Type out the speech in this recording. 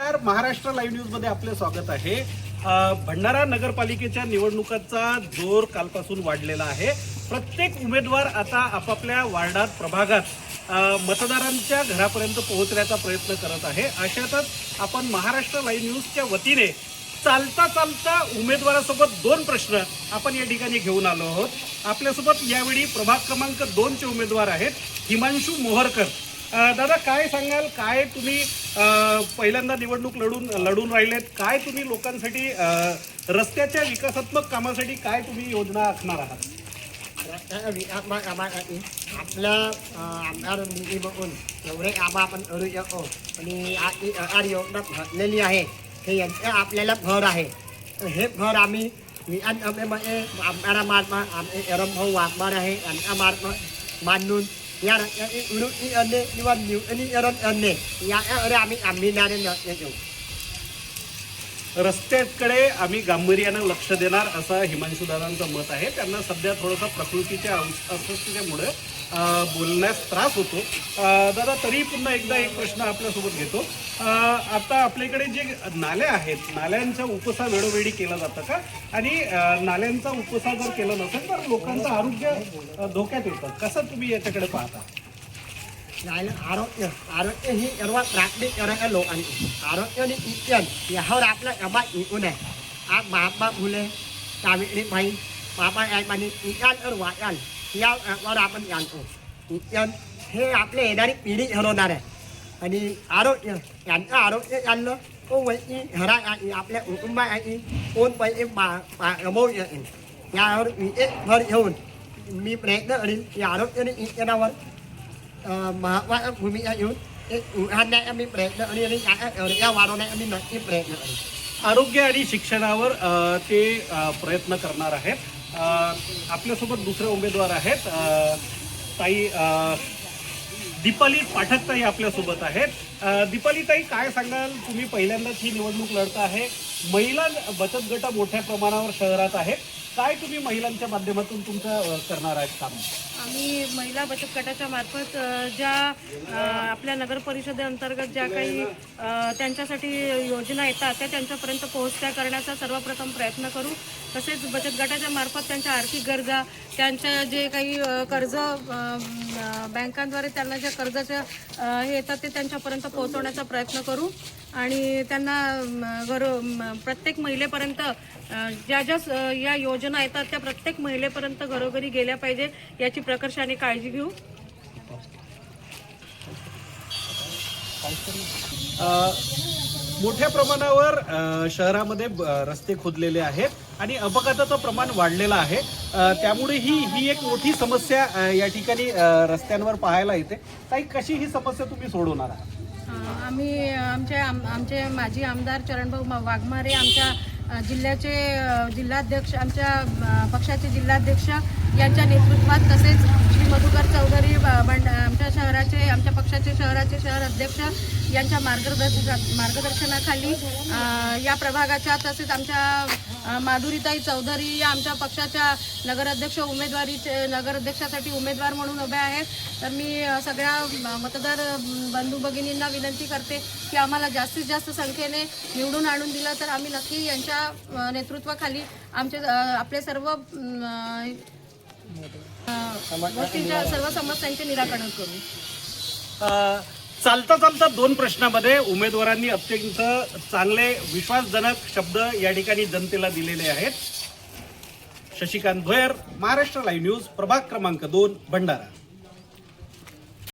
तर महाराष्ट्र लाईव्ह न्यूजमध्ये आपले स्वागत आहे. भंडारा नगरपालिकेच्या निवडणुकांचा जोर कालपासून वाढलेला आहे. प्रत्येक उमेदवार आता आपापल्या वार्डात प्रभागात मतदारांच्या घरापर्यंत पोहोचण्याचा प्रयत्न करत आहे. अशातच आपण महाराष्ट्र लाईव्ह न्यूजच्या वतीने चालता चालता उमेदवारासोबत दोन प्रश्न आपण या ठिकाणी घेऊन आलो आहोत. आपल्यासोबत यावेळी प्रभाग क्रमांक दोनचे उमेदवार आहेत. हिमांशू मोहरकर. दादा काय सांगाल? काय तुम्ही पहिल्यांदा निवडणूक लढून लढून राहिलेत. काय तुम्ही लोकांसाठी रस्त्याच्या विकासात्मक कामासाठी काय तुम्ही योजना आखणार आहात? रस्त्याचा विकास मग आपल्या आमदार निधी बघून एवढे कामं आपण करू शकतो. आणि आज आर योजना भरलेली आहे. हे यांचं आपल्याला भर आहे. तर हे भर आम्ही विधानसभेमध्ये आमदारामार्फत आमचे भाऊ वाघमार आहे. यांच्या मार्फत मांडून ഞാൻ ഇവിടെ ഈ എന്നെ ഇവ എനി എറൻ എന്നെ ഞാൻ ഒരു അമ്മി അമ്മീനാരെ ഞാൻ रस्त्याकडे आम्ही गांभीर्यानं लक्ष देणार असं हिमांशू दादांचं मत आहे. त्यांना सध्या थोडंसं प्रकृतीच्या अस्वस्थतेमुळे बोलण्यास त्रास होतो. दादा तरी पुन्हा एकदा एक प्रश्न आपल्यासोबत घेतो. आता आपल्याकडे जे नाल्या आहेत नाल्यांचा उपसा वेळोवेळी केला जातं का? आणि नाल्यांचा उपसा जर केला नसेल तर लोकांचं आरोग्य धोक्यात येतं. कसं तुम्ही याच्याकडे पाहता? राहिलं आरोग्य आरोग्य ही सर्वात प्राथमिक करायला लोकांनी आरोग्य आणि यावर आपला समाज विकून आहे आज महात्मा फुले सावित्रीबाई बाबा आणि विचार तर वाचाल यावर आपण जाणतो शिक्षण हे आपले येणारी पिढी ठरवणार आहे आणि आरोग्य यांचं आरोग्य चाललं तो व्यक्ती घरात आहे आपल्या कुटुंबा आहे कोण पैसे पा पा यावर विशेष भर घेऊन मी प्रयत्न करीन की आरोग्य आणि शिक्षणावर महत्त्वाच्या भूमिका घेऊन एक उघडण्याचा प्रयत्न आणि आणि या गरजा नक्की प्रयत्न करेन आरोग्य आणि शिक्षणावर ते प्रयत्न करणार आहेत. आपल्यासोबत दुसरे उमेदवार आहेत. ताई दीपाली पाठक ताई आपल्यासोबत आहेत. दीपाली ताई काय सांगाल? तुम्ही पहिल्यांदाच ही निवडणूक लढता आहे. महिला बचत गट मोठ्या प्रमाणावर शहरात आहेत. काय तुम्ही महिलांच्या माध्यमातून तुमचं करणार आहेत काम? आम्ही महिला बचत गटाच्या मार्फत अ, ज्या अ, आपल्या नगर परिषदेअंतर्गत ज्या काही अ, त्यांच्यासाठी योजना येतात त्या त्यांच्यापर्यंत पोहोचत्या करण्याचा सर्वप्रथम प्रयत्न करू. तसेच बचत गटाच्या मार्फत त्यांच्या आर्थिक गरजा त्यांच्या जे काही अ, कर्ज अ, अ, बँकांद्वारे त्यांना ज्या कर्जाच्या अ, हे येतात ते त्यांच्यापर्यंत पोहोचवण्याचा प्रयत्न करू. आणि त्यांना म, घर म, प्रत्येक महिलेपर्यंत अ, ज्या ज्या स- या योजना येतात त्या प्रत्येक महिलेपर्यंत घरोघरी गेल्या पाहिजे याची प्रकर्षाने काळजी घेऊ. मोठ्या प्रमाणावर शहरामध्ये रस्ते खोदलेले आहेत आणि अपघाताचं प्रमाण वाढलेलं आहे. त्यामुळे ही ही एक मोठी समस्या या ठिकाणी रस्त्यांवर पाहायला येते. ताई कशी ही समस्या तुम्ही सोडवणार आहात? आम्ही आमचे आम- आमचे माजी आमदार चरणभाऊ वाघमारे आमच्या जिल्ह्याचे जिल्हाध्यक्ष आमच्या पक्षाचे जिल्हाध्यक्ष यांच्या नेतृत्वात तसेच श्री मधुकर चौधरी ब- बंड आमच्या शहराचे आमच्या पक्षाचे शहराचे शहर अध्यक्ष यांच्या मार्गदर्श मार्गदर्शनाखाली या प्रभागाच्या तसेच आमच्या माधुरीताई चौधरी या आमच्या पक्षाच्या नगराध्यक्ष उमेदवारीचे नगराध्यक्षासाठी उमेदवार म्हणून उभ्या आहेत. तर मी सगळ्या मतदार बंधू भगिनींना विनंती करते की आम्हाला जास्तीत जास्त संख्येने निवडून आणून दिलं तर आम्ही नक्की यांच्या नेतृत्वाखाली आमचे आपले सर्व गोष्टींच्या सर्व समस्यांचे निराकरण करू. चालता चालता दोन प्रश्नामध्ये उमेदवारांनी अत्यंत चांगले विश्वासजनक शब्द या ठिकाणी जनतेला दिलेले आहेत. शशिकांत भोयर महाराष्ट्र लाईव्ह न्यूज प्रभाग क्रमांक दोन भंडारा.